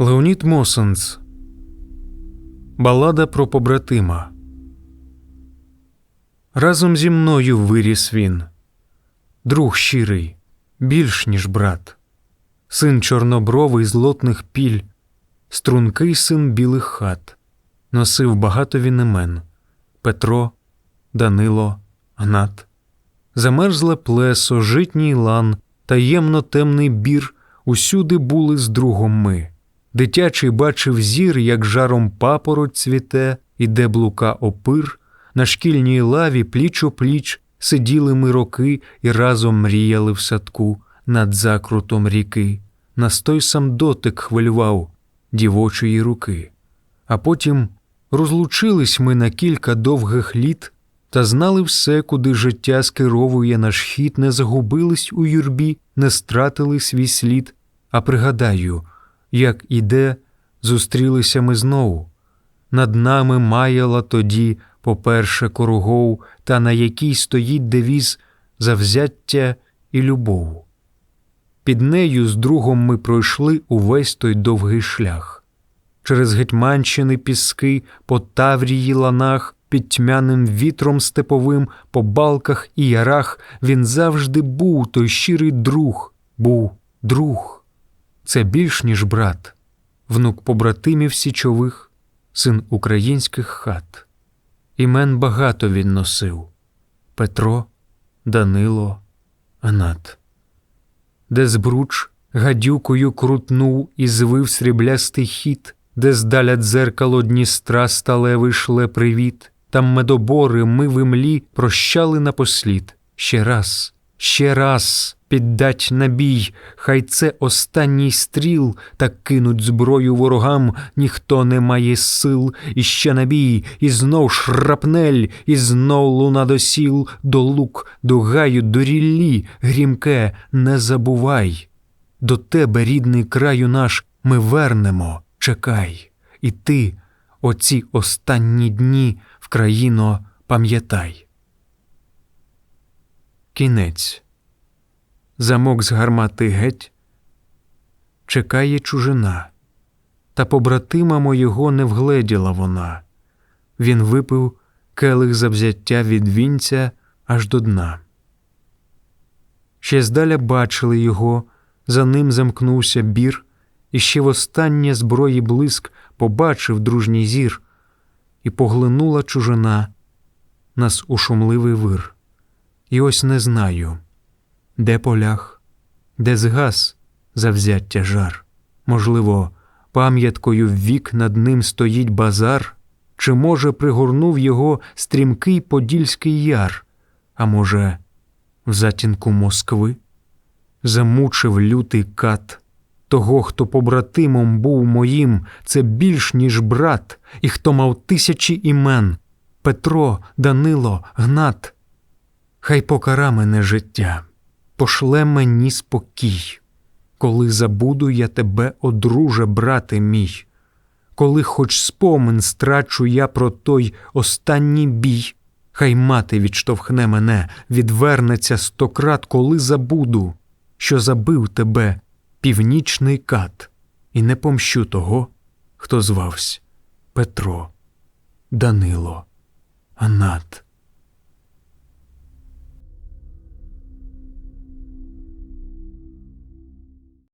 Леонід Мосенц. Балада про побратима. Разом зі мною виріс він, друг щирий, більш ніж брат, син чорнобровий з лотних піль, стрункий син білих хат, носив багато він імен Петро, Данило, Гнат, замерзле плесо, житній лан, таємно темний бір, усюди були з другом ми. Дитячий бачив зір, як жаром папороть цвіте, іде блука опир, на шкільній лаві пліч о пліч сиділи ми роки і разом мріяли в садку над закрутом ріки. Нас той сам дотик хвилював дівочої руки. А потім розлучились ми на кілька довгих літ та знали все, куди життя скеровує наш хід, не загубились у юрбі, не стратили свій слід, а пригадаю, як іде, зустрілися ми знову. Над нами маяла тоді, по-перше, коругов, та на якій стоїть девіз завзяття і любов. Під нею з другом ми пройшли увесь той довгий шлях. Через Гетьманщини піски, по Таврії ланах, під тьмяним вітром степовим, по балках і ярах він завжди був той щирий друг, був друг. Це більш ніж брат, внук побратимів січових, син українських хат. Імен багато він носив Петро, Данило, Гнат. Де збруч гадюкою крутнув і звив сріблястий хід, де здаля дзеркало Дністра сталевий шле привіт, там медобори ми в імлі прощали напослід. Ще раз, ще раз піддать набій, хай це останній стріл, та кинуть зброю ворогам, ніхто не має сил, і ще набій, і знов шрапнель, і знов луна до сіл, до лук, до гаю, до ріллі, грімке, не забувай. До тебе, рідний краю наш, ми вернемо, чекай, і ти, оці останні дні в країно пам'ятай. Кінець замок з гармати геть, чекає чужина, та побратима моєго не вгледіла вона. Він випив келих завзяття від вінця аж до дна. Ще здаля бачили його, за ним замкнувся бір, і ще востаннє зброї блиск побачив дружній зір, і поглинула чужина нас у шумливий вир. І ось не знаю де полях, де згас завзяття жар, можливо, пам'яткою ввік над ним стоїть базар, чи, може, пригорнув його стрімкий Подільський яр, а може, в затінку Москви? Замучив лютий кат. Того, хто побратимом був моїм, це більш, ніж брат, і хто мав тисячі імен? Петро, Данило, Гнат. Хай покара мене життя пошле мені спокій, коли забуду я тебе, одруже, брате мій, коли хоч спомин страчу я про той останній бій, хай мати відштовхне мене, відвернеться стократ, коли забуду, що забив тебе північний кат, і не помщу того, хто звався Петро, Данило, Анат.